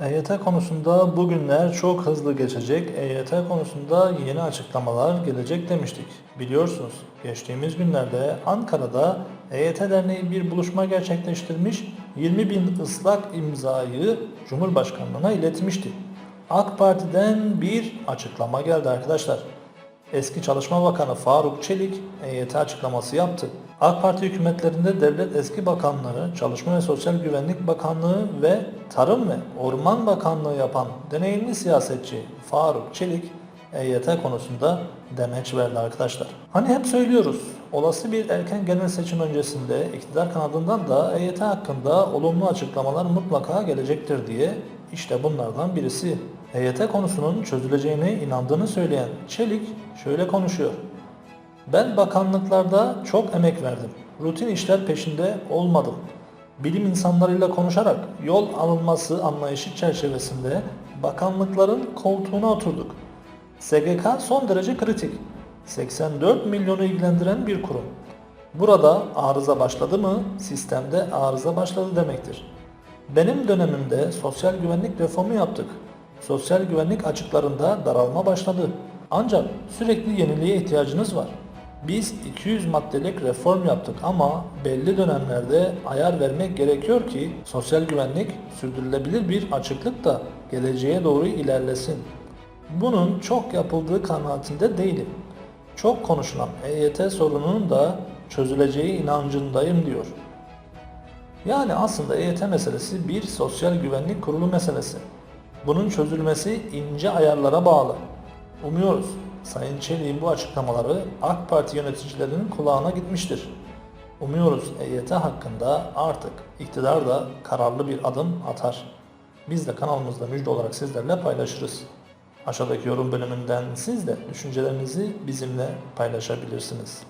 EYT konusunda bugünler çok hızlı geçecek. EYT konusunda yeni açıklamalar gelecek demiştik. Biliyorsunuz geçtiğimiz günlerde Ankara'da EYT Derneği bir buluşma gerçekleştirmiş, 20 bin ıslak imzayı Cumhurbaşkanlığına iletmişti. AK Parti'den bir açıklama geldi arkadaşlar. Eski Çalışma Bakanı Faruk Çelik EYT açıklaması yaptı. AK Parti hükümetlerinde devlet eski bakanları, Çalışma ve Sosyal Güvenlik Bakanlığı ve Tarım ve Orman Bakanlığı yapan deneyimli siyasetçi Faruk Çelik EYT konusunda demeç verdi arkadaşlar. Hani hep söylüyoruz, olası bir erken genel seçim öncesinde iktidar kanadından da EYT hakkında olumlu açıklamalar mutlaka gelecektir diye işte bunlardan birisi. EYT konusunun çözüleceğine inandığını söyleyen Çelik şöyle konuşuyor. Ben bakanlıklarda çok emek verdim. Rutin işler peşinde olmadım. Bilim insanlarıyla konuşarak yol alınması anlayışı çerçevesinde bakanlıkların koltuğuna oturduk. SGK son derece kritik. 84 milyonu ilgilendiren bir kurum. Burada arıza başladı mı sistemde arıza başladı demektir. Benim dönemimde sosyal güvenlik reformu yaptık. Sosyal güvenlik açıklarında daralma başladı. Ancak sürekli yeniliğe ihtiyacınız var. Biz 200 maddelik reform yaptık ama belli dönemlerde ayar vermek gerekiyor ki sosyal güvenlik sürdürülebilir bir açıklık da geleceğe doğru ilerlesin. Bunun çok yapıldığı kanaatinde değilim. Çok konuşulan EYT sorununun da çözüleceği inancındayım diyor. Yani aslında EYT meselesi bir sosyal güvenlik kurulu meselesi. Bunun çözülmesi ince ayarlara bağlı. Umuyoruz Sayın Çelik'in bu açıklamaları AK Parti yöneticilerinin kulağına gitmiştir. Umuyoruz EYT hakkında artık iktidar da kararlı bir adım atar. Biz de kanalımızda müjde olarak sizlerle paylaşırız. Aşağıdaki yorum bölümünden siz de düşüncelerinizi bizimle paylaşabilirsiniz.